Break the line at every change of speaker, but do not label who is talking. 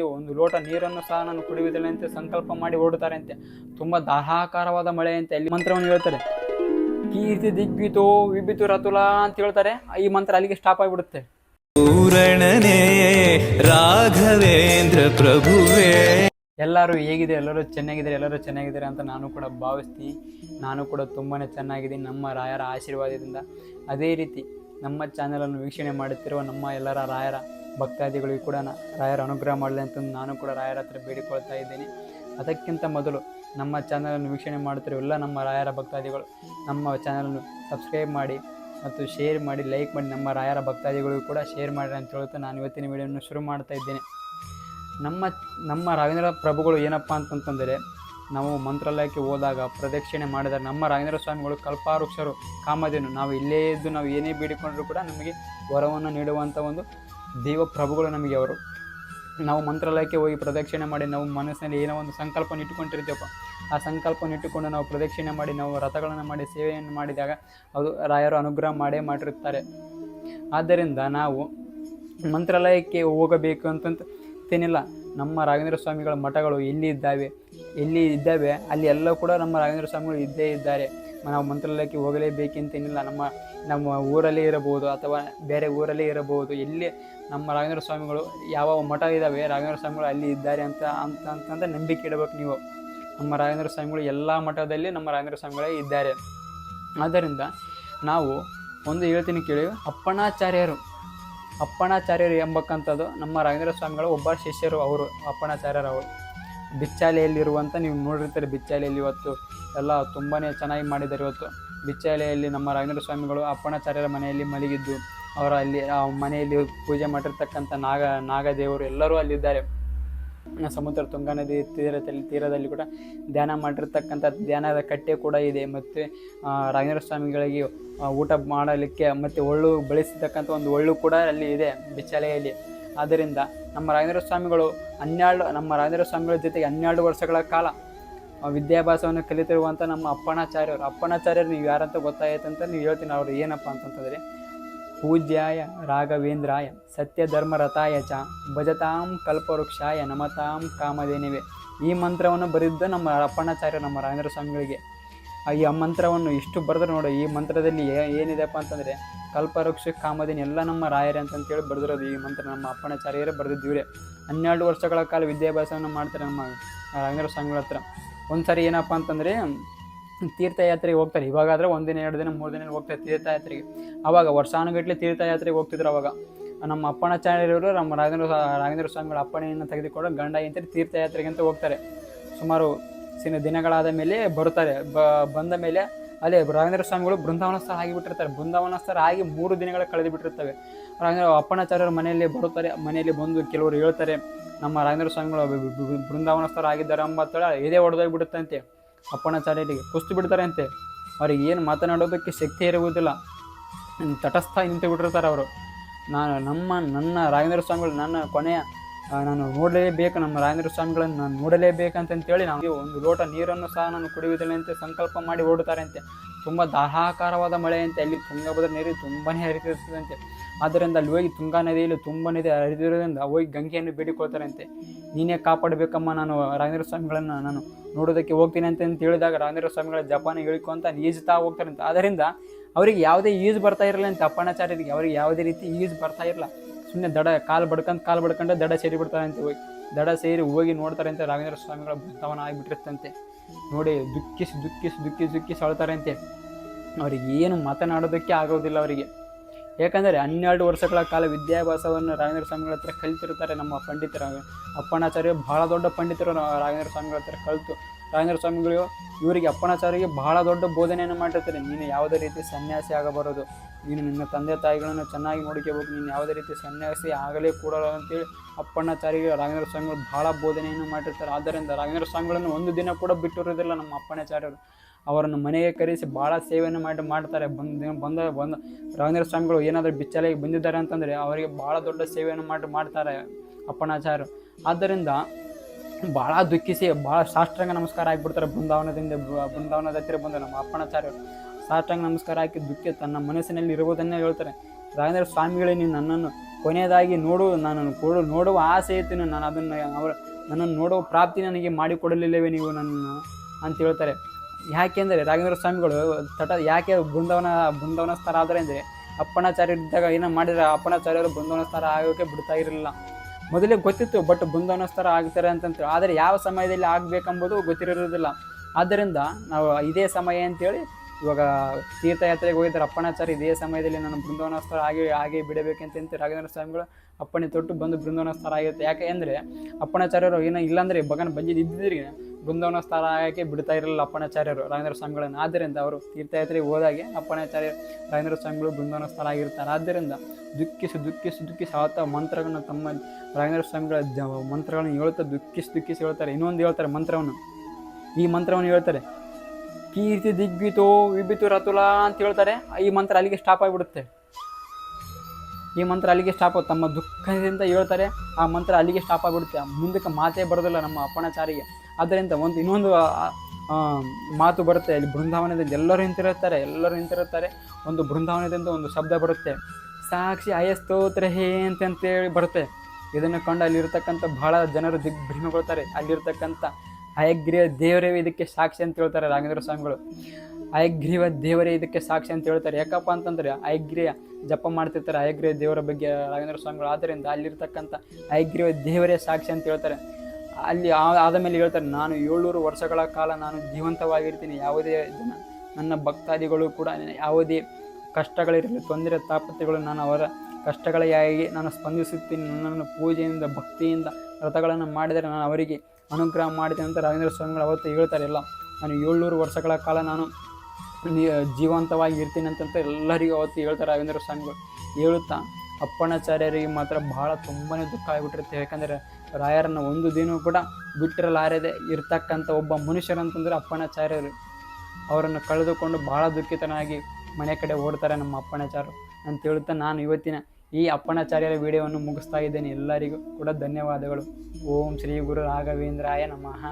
ಒಂದು ಲೋಟ ನೀರನ್ನು ಸಹ ನಾನು ಕುಡಿಯುವುದಿಲ್ಲ ಅಂತ ಸಂಕಲ್ಪ ಮಾಡಿ ಓಡುತ್ತಾರೆ ಅಂತೆ. ತುಂಬಾ ದಾಹಾಕಾರವಾದ ಮಳೆ ಅಂತೆ ಅಲ್ಲಿ ಮಂತ್ರವನ್ನು ಹೇಳ್ತಾರೆ. ಕೀರ್ತಿ ದಿಗ್ಬಿತು ವಿಬಿತು ರತುಲ ಅಂತ ಹೇಳ್ತಾರೆ. ಈ ಮಂತ್ರ ಅಲ್ಲಿಗೆ ಸ್ಟಾಪ್ ಆಗಿಬಿಡುತ್ತೆ.
ಪೂರಣನೇ ರಾಘವೇಂದ್ರ ಪ್ರಭುವೇ.
ಎಲ್ಲರೂ ಹೇಗಿದೆ? ಎಲ್ಲರೂ ಚೆನ್ನಾಗಿದ್ದಾರೆ? ಎಲ್ಲರೂ ಚೆನ್ನಾಗಿದ್ದಾರೆ ಅಂತ ನಾನು ಕೂಡ ಭಾವಿಸ್ತೀನಿ. ನಾನು ಕೂಡ ತುಂಬಾ ಚೆನ್ನಾಗಿದ್ದೀನಿ. ನಮ್ಮ ರಾಯರ ಆಶೀರ್ವಾದದಿಂದ. ಅದೇ ರೀತಿ ನಮ್ಮ ಚಾನಲನ್ನು ವೀಕ್ಷಣೆ ಮಾಡುತ್ತಿರುವ ನಮ್ಮ ಎಲ್ಲರ ರಾಯರ ಭಕ್ತಾದಿಗಳಿಗೂ ಕೂಡ ರಾಯರ ಅನುಗ್ರಹ ಮಾಡಲಿ ಅಂತ ನಾನು ಕೂಡ ರಾಯರ ಹತ್ರ ಬೇಡಿಕೊಳ್ತಾ ಇದ್ದೀನಿ. ಅದಕ್ಕಿಂತ ಮೊದಲು ನಮ್ಮ ಚಾನಲನ್ನು ವೀಕ್ಷಣೆ ಮಾಡುತ್ತಿರುವ ಎಲ್ಲ ನಮ್ಮ ರಾಯರ ಭಕ್ತಾದಿಗಳು ನಮ್ಮ ಚಾನಲನ್ನು ಸಬ್ಸ್ಕ್ರೈಬ್ ಮಾಡಿ ಮತ್ತು ಶೇರ್ ಮಾಡಿ ಲೈಕ್ ಮಾಡಿ ನಮ್ಮ ರಾಯರ ಭಕ್ತಾದಿಗಳಿಗೂ ಕೂಡ ಶೇರ್ ಮಾಡಿ ಅಂತ ಹೇಳ್ತಾ ನಾನು ಇವತ್ತಿನ ವಿಡಿಯೋವನ್ನು ಶುರು ಮಾಡ್ತಾ ಇದ್ದೇನೆ. ನಮ್ಮ ನಮ್ಮ ರಾಘವೇಂದ್ರ ಪ್ರಭುಗಳು ಏನಪ್ಪ ಅಂತಂತಂದರೆ ನಾವು ಮಂತ್ರಾಲಯಕ್ಕೆ ಹೋದಾಗ ಪ್ರದಕ್ಷಿಣೆ ಮಾಡಿದಾಗ ನಮ್ಮ ರಾಘವೇಂದ್ರ ಸ್ವಾಮಿಗಳು ಕಲ್ಪಾವೃಕ್ಷರು, ಕಾಮಧೇನು, ನಾವು ಇಲ್ಲೇ ಇದ್ದು ನಾವು ಏನೇ ಬೇಡಿಕೊಂಡರೂ ಕೂಡ ನಮಗೆ ವರವನ್ನು ನೀಡುವಂಥ ಒಂದು ದೇವ ಪ್ರಭುಗಳು ನಮಗೆ ಅವರು. ನಾವು ಮಂತ್ರಾಲಯಕ್ಕೆ ಹೋಗಿ ಪ್ರದಕ್ಷಿಣೆ ಮಾಡಿ ನಾವು ಮನಸ್ಸಿನಲ್ಲಿ ಏನೋ ಒಂದು ಸಂಕಲ್ಪನ ಇಟ್ಟುಕೊಂಡಿರ್ತೀವಪ್ಪ. ಆ ಸಂಕಲ್ಪನ ಇಟ್ಟುಕೊಂಡು ನಾವು ಪ್ರದಕ್ಷಿಣೆ ಮಾಡಿ ನಾವು ರಥಗಳನ್ನು ಮಾಡಿ ಸೇವೆಯನ್ನು ಮಾಡಿದಾಗ ಅದು ರಾಯರು ಅನುಗ್ರಹ ಮಾಡೇ ಮಾಡಿರುತ್ತಾರೆ. ಆದ್ದರಿಂದ ನಾವು ಮಂತ್ರಾಲಯಕ್ಕೆ ಹೋಗಬೇಕು ಅಂತಂತ ಅಂತಂತೇನಿಲ್ಲ. ನಮ್ಮ ರಾಘವೇಂದ್ರ ಸ್ವಾಮಿಗಳ ಮಠಗಳು ಎಲ್ಲಿ ಇದ್ದಾವೆ? ಎಲ್ಲಿ ಇದ್ದಾವೆ? ಅಲ್ಲಿ ಎಲ್ಲ ಕೂಡ ನಮ್ಮ ರಾಘವೇಂದ್ರ ಸ್ವಾಮಿಗಳು ಇದ್ದೇ ಇದ್ದಾರೆ. ನಾವು ಮಂತ್ರಾಲಯಕ್ಕೆ ಹೋಗಲೇಬೇಕಂತೇನಿಲ್ಲ. ನಮ್ಮ ನಮ್ಮ ಊರಲ್ಲೇ ಇರಬಹುದು ಅಥವಾ ಬೇರೆ ಊರಲ್ಲೇ ಇರಬಹುದು. ಎಲ್ಲಿ ನಮ್ಮ ರಾಘವೇಂದ್ರ ಸ್ವಾಮಿಗಳು ಯಾವ ಮಠ ಇದ್ದಾವೆ ರಾಘವೇಂದ್ರ ಸ್ವಾಮಿಗಳು ಅಲ್ಲಿ ಇದ್ದಾರೆ ಅಂತ ಅಂತ ಅಂತ ನಂಬಿಕೆ ಇಡಬೇಕು ನೀವು. ನಮ್ಮ ರಾಘವೇಂದ್ರ ಸ್ವಾಮಿಗಳು ಎಲ್ಲ ಮಠದಲ್ಲಿ ನಮ್ಮ ರಾಘವೇಂದ್ರ ಸ್ವಾಮಿಗಳೇ ಇದ್ದಾರೆ. ಆದ್ದರಿಂದ ನಾವು ಒಂದು ಹೇಳ್ತೀನಿ ಕೇಳಿ, ಅಪ್ಪಣಾಚಾರ್ಯರು ಅಪ್ಪಣಾಚಾರ್ಯರು ಎಂಬಕ್ಕಂಥದ್ದು ನಮ್ಮ ರಾಘವೇಂದ್ರ ಸ್ವಾಮಿಗಳು ಒಬ್ಬ ಶಿಷ್ಯರು ಅವರು, ಅಪ್ಪಣಾಚಾರ್ಯರು ಅವರು. ಬಿಚ್ಚಾಲೆಯಲ್ಲಿರುವಂಥ ನೀವು ನೋಡಿರ್ತೀರಿ ಬಿಚ್ಚಾಲೆಯಲ್ಲಿ ಇವತ್ತು ಎಲ್ಲ ತುಂಬಾ ಚೆನ್ನಾಗಿ ಮಾಡಿದ್ದಾರೆ ಇವತ್ತು. ಬಿಚ್ಚಾಲೆಯಲ್ಲಿ ನಮ್ಮ ರಾಘವೇಂದ್ರ ಸ್ವಾಮಿಗಳು ಅಪ್ಪಣಾಚಾರ್ಯರ ಮನೆಯಲ್ಲಿ ಮಲಗಿದ್ದು ಅವರ ಅಲ್ಲಿ ಆ ಮನೆಯಲ್ಲಿ ಪೂಜೆ ಮಾಡಿರ್ತಕ್ಕಂಥ ನಾಗ ನಾಗದೇವರು ಎಲ್ಲರೂ ಅಲ್ಲಿದ್ದಾರೆ. ಸಮುದ್ರ ತುಂಗಾ ನದಿ ತೀರದಲ್ಲಿ ತೀರದಲ್ಲಿ ಕೂಡ ಧ್ಯಾನ ಮಾಡಿರ್ತಕ್ಕಂಥ ಧ್ಯಾನದ ಕಟ್ಟೆ ಕೂಡ ಇದೆ. ಮತ್ತು ಆ, ರಾಘವೇಂದ್ರ ಸ್ವಾಮಿಗಳಿಗೆ ಊಟ ಮಾಡಲಿಕ್ಕೆ ಮತ್ತು ಒಳ್ಳು ಬಳಸಿರ್ತಕ್ಕಂಥ ಒಂದು ಒಳ್ಳು ಕೂಡ ಅಲ್ಲಿ ಇದೆ ಬಿಚ್ಚಾಲೆಯಲ್ಲಿ. ಆದ್ದರಿಂದ ನಮ್ಮ ರಾಜೇಂದ್ರ ಸ್ವಾಮಿಗಳು ಹನ್ನೆರಡು, ನಮ್ಮ ರಾಜೇಂದ್ರ ಸ್ವಾಮಿಗಳ ಜೊತೆಗೆ ಹನ್ನೆರಡು ವರ್ಷಗಳ ಕಾಲ ವಿದ್ಯಾಭ್ಯಾಸವನ್ನು ಕಲಿತಿರುವಂಥ ನಮ್ಮ ಅಪ್ಪಣಾಚಾರ್ಯರು. ಅಪ್ಪಣಾಚಾರ್ಯರು ನೀವು ಯಾರಂತ ಗೊತ್ತಾಯ್ತಂತ ನೀವು ಹೇಳ್ತೀನಿ. ಅವರು ಏನಪ್ಪ ಅಂತಂತಂದರೆ, ಪೂಜ್ಯಾಯ ರಾಘವೇಂದ್ರಾಯ ಸತ್ಯ ಧರ್ಮರಥಾಯ ಚ ಭಜತಾಂ ಕಲ್ಪವೃಕ್ಷಾಯ ನಮತಾಂ ಕಾಮಧೇನಿವೆ. ಈ ಮಂತ್ರವನ್ನು ಬರೆದಿದ್ದು ನಮ್ಮ ಅಪ್ಪಣಾಚಾರ್ಯ ನಮ್ಮ ರಾಜೇಂದ್ರ ಸ್ವಾಮಿಗಳಿಗೆ. ಈ ಮಂತ್ರವನ್ನು ಇಷ್ಟು ಬರೆದ್ರೆ ನೋಡಿ, ಈ ಮಂತ್ರದಲ್ಲಿ ಏನಿದೆಪ್ಪ ಅಂತಂದರೆ, ಕಲ್ಪವೃಕ್ಷ ಕಾಮದಿನ ಎಲ್ಲ ನಮ್ಮ ರಾಯರೇ ಅಂತಂತೇಳಿ ಬರೆದಿರೋದು ಈ ಮಂತ್ರ. ನಮ್ಮ ಅಪ್ಪಣಾಚಾರ್ಯರೇ ಬರೆದಿದ್ದೀವ್ರೆ ಹನ್ನೆರಡು ವರ್ಷಗಳ ಕಾಲ ವಿದ್ಯಾಭ್ಯಾಸವನ್ನು ಮಾಡ್ತಾರೆ ನಮ್ಮ ರಂಗರ ಸ್ವಾಮಿಗಳ ಹತ್ರ. ಒಂದ್ಸರಿ ಏನಪ್ಪ ಅಂತಂದರೆ, ತೀರ್ಥಯಾತ್ರೆಗೆ ಹೋಗ್ತಾರೆ. ಇವಾಗಾದರೆ ಒಂದಿನ ಎರಡು ದಿನ, ಮೂರು ದಿನ ಹೋಗ್ತಾರೆ ತೀರ್ಥಯಾತ್ರೆಗೆ. ಆವಾಗ ವರ್ಷಾನುಗಟ್ಟಲೆ ತೀರ್ಥಯಾತ್ರೆಗೆ ಹೋಗ್ತಿದ್ರು ಅವಾಗ. ನಮ್ಮ ಅಪ್ಪಣಾಚಾರ್ಯರು ನಮ್ಮ ರಾಜೇಂದ್ರ ರಾಘವೇಂದ್ರ ಸ್ವಾಮಿಗಳ ಅಪ್ಪಣೆಯನ್ನು ತೆಗೆದುಕೊಂಡು ಗಂಡ ಹೆಂಡತಿ ತೀರ್ಥಯಾತ್ರೆಗೆ ಅಂತ ಹೋಗ್ತಾರೆ. ಸುಮಾರು ಸಿನ ದಿನಗಳಾದ ಮೇಲೆ ಬರುತ್ತಾರೆ. ಬಂದ ಮೇಲೆ ಅಲ್ಲೇ ರಾಘವೇಂದ್ರ ಸ್ವಾಮಿಗಳು ಬೃಂದಾವನಸ್ಥರ ಆಗಿಬಿಟ್ಟಿರ್ತಾರೆ ಬೃಂದಾವನಸ್ಥರ ಆಗಿ ಮೂರು ದಿನಗಳ ಕಳೆದು ಬಿಟ್ಟಿರ್ತವೆ. ರಾಘವೇಂದ್ರ ಅಪ್ಪಣಾಚಾರ್ಯರು ಮನೆಯಲ್ಲಿ ಬರುತ್ತಾರೆ. ಮನೆಯಲ್ಲಿ ಬಂದು ಕೆಲವರು ಹೇಳ್ತಾರೆ, ನಮ್ಮ ರಾಘವೇಂದ್ರ ಸ್ವಾಮಿಗಳು ಬೃಂದಾವನಸ್ಥರ ಆಗಿದ್ದಾರೆ ಎಂಬತ್ತಳ ಎದೆ ಹೊಡೆದೋಗ್ಬಿಡುತ್ತಂತೆ ಅಪ್ಪಣಾಚಾರ್ಯರಿಗೆ ಕುಸ್ತು ಬಿಡ್ತಾರೆ ಅಂತೆ ಅವ್ರಿಗೆ ಏನು ಮಾತನಾಡೋದಕ್ಕೆ ಶಕ್ತಿ ಇರುವುದಿಲ್ಲ. ತಟಸ್ಥ ನಿಂತು ಬಿಟ್ಟಿರ್ತಾರೆ ಅವರು. ನಾನು ನಮ್ಮ, ನನ್ನ ರಾಘವೇಂದ್ರ ಸ್ವಾಮಿಗಳು, ನನ್ನ ಕೊನೆಯ ನಾನು ನೋಡಲೇಬೇಕು, ನಮ್ಮ ರಾಜೇಂದ್ರ ಸ್ವಾಮಿಗಳನ್ನು ನಾನು ನೋಡಲೇಬೇಕಂತಂತೇಳಿ ನಾವು ಒಂದು ಲೋಟ ನೀರನ್ನು ಸಹ ನಾನು ಕುಡಿಯುವುದಿಲ್ಲ ಅಂತ ಸಂಕಲ್ಪ ಮಾಡಿ ಓಡುತ್ತಾರೆ ಅಂತೆ ತುಂಬ ದಾಹಾಕಾರವಾದ ಮಳೆ ಅಂತೆ ಅಲ್ಲಿ ತುಂಗಭದ್ರ ನೀರು ತುಂಬಾ ಹರಿತಿರ್ತದಂತೆ ಆದ್ದರಿಂದ ಅಲ್ಲಿ ಹೋಗಿ ತುಂಗಾ ನದಿಯಲ್ಲಿ ತುಂಬ ನದಿ ಹರಿದಿರೋದ್ರಿಂದ ಹೋಗಿ ಗಂಗೆಯನ್ನು ಬೇಡಿಕೊಳ್ತಾರಂತೆ. ನೀನೇ ಕಾಪಾಡಬೇಕಮ್ಮ, ನಾನು ರಾಜೇಂದ್ರ ಸ್ವಾಮಿಗಳನ್ನು ನಾನು ನೋಡೋದಕ್ಕೆ ಹೋಗ್ತೀನಿ ಅಂತ ಹೇಳಿದಾಗ ರಾಜೇಂದ್ರ ಸ್ವಾಮಿಗಳ ಜಪಾನ ಹೇಳಿಕೊಂತ ಈಜುತ್ತಾ ಹೋಗ್ತಾರಂತೆ. ಆದ್ದರಿಂದ ಅವರಿಗೆ ಯಾವುದೇ ಈಜು ಬರ್ತಾ ಇರಲಿಲ್ಲ ಅಂತ ಅಪ್ಪಣಾಚಾರ್ಯರಿಗೆ, ಅವರಿಗೆ ಯಾವುದೇ ರೀತಿ ಈಜು ಬರ್ತಾ ಇರಲ್ಲ ಸುಮ್ಮನೆ ದಡ, ಕಾಲು ಬಡ್ಕಂತ ಕಾಲು ಬಡ್ಕೊಂಡು ದಡ ಸೇರಿ ಬಿಡ್ತಾರೆ ಅಂತ ಹೋಗಿ. ದಡ ಸೇರಿ ಹೋಗಿ ನೋಡ್ತಾರೆ ಅಂತ ರಾಘವೇಂದ್ರ ಸ್ವಾಮಿಗಳ ಬೃಂದಾವನ ಆಗಿಬಿಟ್ಟಿರ್ತಂತೆ ನೋಡಿ, ದುಃಖಿಸಿ ದುಃಖಿಸಿ ದುಃಖಿಸಿ ದುಃಖಿಸಿ ಅಳ್ತಾರೆ ಅಂತೆ ಅವರಿಗೆ ಏನು ಮಾತನಾಡೋದಕ್ಕೆ ಆಗೋದಿಲ್ಲ ಅವರಿಗೆ. ಯಾಕಂದರೆ ಹನ್ನೆರಡು ವರ್ಷಗಳ ಕಾಲ ವಿದ್ಯಾಭ್ಯಾಸವನ್ನು ರಾಘವೇಂದ್ರ ಸ್ವಾಮಿಗಳ ಹತ್ರ ಕಲಿತಿರ್ತಾರೆ ನಮ್ಮ ಪಂಡಿತರ. ಅಪ್ಪಣಾಚಾರ್ಯ ಬಹಳ ದೊಡ್ಡ ಪಂಡಿತರು ರಾಘೇಂದ್ರ ಸ್ವಾಮಿಗಳ ಹತ್ರ ಕಲಿತು. ರಾಘವೇಂದ್ರ ಸ್ವಾಮಿಗಳು ಇವರಿಗೆ ಅಪ್ಪನಾಚಾರಿಗೆ ಬಹಳ ದೊಡ್ಡ ಬೋಧನೆಯನ್ನು ಮಾಡಿರ್ತಾರೆ. ನೀನು ಯಾವುದೇ ರೀತಿ ಸನ್ಯಾಸಿ ಆಗಬಾರದು. ನೀನು ನಿನ್ನ ತಂದೆ ತಾಯಿಗಳನ್ನು ಚೆನ್ನಾಗಿ ನೋಡ್ಕೋಬೇಕು ನೀನು ಯಾವುದೇ ರೀತಿ ಸನ್ಯಾಸಿ ಆಗಲೇ ಕೂಡಲ್ಲ ಅಂತೇಳಿ ಅಪ್ಪಣ್ಣಾಚಾರಿಗೆ ರಾಘವೇಂದ್ರ ಸ್ವಾಮಿಗಳು ಬಹಳ ಬೋಧನೆಯನ್ನು ಮಾಡಿರ್ತಾರೆ. ಆದ್ದರಿಂದ ರಾಘವೇಂದ್ರ ಸ್ವಾಮಿಗಳನ್ನು ಒಂದು ದಿನ ಕೂಡ ಬಿಟ್ಟಿರೋದಿಲ್ಲ ನಮ್ಮ ಅಪ್ಪಣ್ಣಾಚಾರ್ಯರು ಅವರನ್ನು ಮನೆಗೆ ಕರೆಸಿ ಭಾಳ ಸೇವೆಯನ್ನು ಮಾಡಿ ಮಾಡ್ತಾರೆ. ಬಂದ ಬಂದ ಬಂದ ರಾಘವೇಂದ್ರ ಸ್ವಾಮಿಗಳು ಏನಾದರೂ ಬಿಚ್ಚಲೆಗೆ ಬಂದಿದ್ದಾರೆ ಅಂತಂದರೆ ಅವರಿಗೆ ಭಾಳ ದೊಡ್ಡ ಸೇವೆಯನ್ನು ಮಾಡಿ ಮಾಡ್ತಾರೆ ಅಪ್ಪಣಾಚಾರ್ಯರು. ಆದ್ದರಿಂದ ಭಾಳ ದುಃಖಿಸಿ ಭಾಳ ಸಾಷ್ಟಾಂಗ ನಮಸ್ಕಾರ ಆಗಿಬಿಡ್ತಾರೆ ಬೃಂದಾವನದಿಂದ ಬೃಂದಾವನದ ಹತ್ತಿರ ಬಂದು ನಮ್ಮ ಅಪ್ಪಣಾಚಾರ್ಯರು. ಸಾಷ್ಟಾಂಗ ನಮಸ್ಕಾರ ಹಾಕಿ ದುಃಖಿ, ತನ್ನ ಮನಸ್ಸಿನಲ್ಲಿ ಇರುವುದನ್ನೇ ಹೇಳ್ತಾರೆ. ರಾಘವೇಂದ್ರ ಸ್ವಾಮಿಗಳೇ, ನೀನು ನನ್ನನ್ನು ಕೊನೆಯದಾಗಿ ನೋಡು, ನಾನು ಕೊಡು, ನೋಡುವ ಆಸೆ ಇತ್ತು, ನಾನು ಅದನ್ನು ಅವರು, ನನ್ನನ್ನು ನೋಡುವ ಪ್ರಾಪ್ತಿ ನನಗೆ ಮಾಡಿಕೊಡಲಿಲ್ಲವೇ ನೀವು ನನ್ನ ಅಂತ ಹೇಳ್ತಾರೆ. ಯಾಕೆಂದರೆ ರಾಘವೇಂದ್ರ ಸ್ವಾಮಿಗಳು ತಟ, ಯಾಕೆ ಬೃಂದಾವನ ಬೃಂದಾವನ ಸ್ಥಳ ಆದರೆ ಅಂದರೆ ಅಪ್ಪಣಾಚಾರ್ಯರು ಇದ್ದಾಗ ಏನೋ ಮಾಡಿದರೆ ಅಪ್ಪಣಾಚಾರ್ಯರು ಬೃಂದಾವನ ಸ್ಥಳ ಆಗೋಕ್ಕೆ ಬಿಡ್ತಾ ಇರಲಿಲ್ಲ. ಮೊದಲೇ ಗೊತ್ತಿತ್ತು ಬಟ್ ಸ್ಥಳ ಆಗ್ತಾರೆ ಅಂತಂತ ಆದರೆ ಯಾವ ಸಮಯದಲ್ಲಿ ಆಗಬೇಕೆಂಬುದು ಗೊತ್ತಿರೋದಿಲ್ಲ ಆದ್ದರಿಂದ ನಾವು ಇದೇ ಸಮಯ ಅಂತೇಳಿ ಇವಾಗ ತೀರ್ಥಯಾತ್ರೆಗೆ ಹೋಗಿದ್ದಾರೆ ಅಪ್ಪಣಾಚಾರ್ಯ ಇದೇ ಸಮಯದಲ್ಲಿ ನಾನು ಬೃಂದಾವನಸ್ಥರ ಆಗಿ ಹಾಗೆ ಬಿಡಬೇಕಂತ ರಾಘವೇಂದ್ರ ಸ್ವಾಮಿಗಳು ಅಪ್ಪಣೆ ತೊಟ್ಟು ಬಂದು ಬೃಂದಾವನಸ್ಥರ ಆಗಿರುತ್ತೆ ಯಾಕೆ ಅಂದರೆ ಅಪ್ಪಣಾಚಾರ್ಯರು ಏನೋ ಇಲ್ಲಾಂದರೆ ಬಗನ್ ಬಂದಿದ್ದು ಇದ್ದಿದ್ರೆ ಬೃಂದಾವನ ಸ್ಥಳ ಆಗಕ್ಕೆ ಬಿಡ್ತಾ ಇರಲಿಲ್ಲ ಅಪ್ಪಣಾಚಾರ್ಯರು ರಾಜೇಂದ್ರ ಸ್ವಾಮಿಗಳನ್ನು. ಆದ್ದರಿಂದ ಅವರು ತೀರ್ಥಯಾತ್ರೆ ಹೋದಾಗೆ ಅಪ್ಪಣಾಚಾರ್ಯ ರಾಜೇಂದ್ರ ಸ್ವಾಮಿಗಳು ಬೃಂದವನ ಸ್ಥಳ ಆಗಿರ್ತಾರೆ ಆದ್ದರಿಂದ ದುಃಖಿಸಿ ದುಃಖಿಸಿ ದುಃಖಿಸಿ ಆತ ಮಂತ್ರಗಳನ್ನು ತಮ್ಮ ರಾಜೇಂದ್ರ ಸ್ವಾಮಿಗಳ ಮಂತ್ರಗಳನ್ನು ಹೇಳ್ತಾ ದುಃಖಿಸಿ ದುಃಖಿಸಿ ಹೇಳ್ತಾರೆ. ಇನ್ನೊಂದು ಹೇಳ್ತಾರೆ ಮಂತ್ರವನ್ನು. ಈ ಮಂತ್ರವನ್ನು ಹೇಳ್ತಾರೆ, ಕೀರ್ತಿ ದಿಗ್ವಿತೋ ವಿಬಿತು ರತುಲ ಅಂತ ಹೇಳ್ತಾರೆ. ಈ ಮಂತ್ರ ಅಲ್ಲಿಗೆ ಸ್ಟಾಪ್ ಆಗಿಬಿಡುತ್ತೆ. ಈ ಮಂತ್ರ ಅಲ್ಲಿಗೆ ಸ್ಟಾಪ್ ತಮ್ಮ ದುಃಖದಿಂದ ಹೇಳ್ತಾರೆ, ಆ ಮಂತ್ರ ಅಲ್ಲಿಗೆ ಸ್ಟಾಪ್ ಆಗಿಬಿಡುತ್ತೆ. ಮುಂದಕ್ಕೆ ಮಾತೇ ಬರೋದಿಲ್ಲ ನಮ್ಮ ಅಪ್ಪಣಾಚಾರಿಗೆ. ಆದ್ದರಿಂದ ಒಂದು ಇನ್ನೊಂದು ಮಾತು ಬರುತ್ತೆ. ಅಲ್ಲಿ ಬೃಂದಾವನದಿಂದ ಎಲ್ಲರೂ ನಿಂತಿರುತ್ತಾರೆ ಎಲ್ಲರೂ ನಿಂತಿರುತ್ತಾರೆ. ಒಂದು ಬೃಂದಾವನದಿಂದ ಒಂದು ಶಬ್ದ ಬರುತ್ತೆ. ಸಾಕ್ಷಿ ಅಯಸ್ತೋತ್ರ ಹೇ ಅಂತಂತೇಳಿ ಬರುತ್ತೆ. ಇದನ್ನು ಕಂಡು ಅಲ್ಲಿರ್ತಕ್ಕಂಥ ಬಹಳ ಜನರು ದಿಗ್ಭ್ರಮೆಗೊಳ್ತಾರೆ. ಅಲ್ಲಿರ್ತಕ್ಕಂಥ ಹಯಗ್ರೀವ ದೇವರೇ ಇದಕ್ಕೆ ಸಾಕ್ಷಿ ಅಂತ ಹೇಳ್ತಾರೆ ರಾಘವೇಂದ್ರ ಸ್ವಾಮಿಗಳು. ಅಯಗ್ರೀವ ದೇವರೇ ಇದಕ್ಕೆ ಸಾಕ್ಷಿ ಅಂತ ಹೇಳ್ತಾರೆ. ಯಾಕಪ್ಪ ಅಂತಂದರೆ ಅಯಗ್ರೀಯ ಜಪ ಮಾಡ್ತಿರ್ತಾರೆ ಅಯಗ್ರೀಯ ದೇವರ ಬಗ್ಗೆ ರಾಘವೇಂದ್ರ ಸ್ವಾಮಿಗಳು. ಆದ್ದರಿಂದ ಅಲ್ಲಿರ್ತಕ್ಕಂಥ ಅಯಗ್ರೀವ ದೇವರೇ ಸಾಕ್ಷಿ ಅಂತ ಹೇಳ್ತಾರೆ. ಅಲ್ಲಿ ಆದ ಮೇಲೆ ಹೇಳ್ತಾರೆ, ನಾನು ಏಳ್ನೂರು ವರ್ಷಗಳ ಕಾಲ ನಾನು ಜೀವಂತವಾಗಿರ್ತೀನಿ. ಯಾವುದೇ ಜನ ನನ್ನ ಭಕ್ತಾದಿಗಳು ಕೂಡ ಯಾವುದೇ ಕಷ್ಟಗಳಿರಲಿ, ತೊಂದರೆ, ತಾಪತ್ರೆಗಳು ನಾನು ಅವರ ಕಷ್ಟಗಳಿಗಾಗಿ ನಾನು ಸ್ಪಂದಿಸುತ್ತೀನಿ. ನನ್ನನ್ನು ಪೂಜೆಯಿಂದ, ಭಕ್ತಿಯಿಂದ ವ್ರತಗಳನ್ನು ಮಾಡಿದರೆ ನಾನು ಅವರಿಗೆ ಅನುಗ್ರಹ ಮಾಡಿದೆ ಅಂತ ರಾಘವೇಂದ್ರ ಸ್ವಾಮಿಗಳು ಅವತ್ತು ಹೇಳ್ತಾರೆ. ಎಲ್ಲ, ನಾನು ಏಳ್ನೂರು ವರ್ಷಗಳ ಕಾಲ ನಾನು ಜೀವಂತವಾಗಿ ಇರ್ತೀನಿ ಅಂತಂತ ಎಲ್ಲರಿಗೂ ಅವತ್ತು ಹೇಳ್ತಾರೆ ರಾಘವೇಂದ್ರ ಸ್ವಾಮಿಗಳು. ಹೇಳುತ್ತಾ, ಅಪ್ಪಣಾಚಾರ್ಯರಿಗೆ ಮಾತ್ರ ಬಹಳ ತುಂಬಾ ದುಃಖ ಆಗಿಬಿಟ್ಟಿರುತ್ತೆ. ಯಾಕಂದರೆ ರಾಯರನ್ನು ಒಂದು ದಿನ ಕೂಡ ಬಿಟ್ಟಿರಲಾರದೆ ಇರ್ತಕ್ಕಂಥ ಒಬ್ಬ ಮನುಷ್ಯರಂತಂದರೆ ಅಪ್ಪಣಾಚಾರ್ಯರು. ಅವರನ್ನು ಕಳೆದುಕೊಂಡು ಬಹಳ ದುಃಖಿತನಾಗಿ ಮನೆ ಕಡೆ ಓಡ್ತಾರೆ ನಮ್ಮ ಅಪ್ಪಣಾಚಾರ್ಯರು. ಅಂತ ಹೇಳುತ್ತಾ ನಾನು ಇವತ್ತಿನ ಈ ಅಪ್ಪಣಾಚಾರ್ಯರ ವಿಡಿಯೋವನ್ನು ಮುಗಿಸ್ತಾ ಇದ್ದೇನೆ. ಎಲ್ಲರಿಗೂ ಕೂಡ ಧನ್ಯವಾದಗಳು. ಓಂ ಶ್ರೀ ಗುರು ರಾಘವೇಂದ್ರಾಯ ನಮಃ.